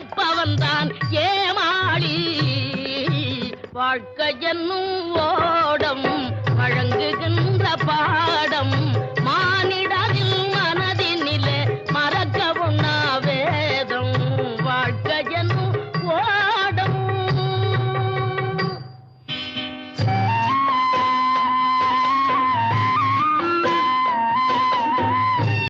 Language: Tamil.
நிற்பவன் தான் ஏமாளி. வாழ்க்கை என்னும் ஓடம் வழங்குகின்ற பாடம்.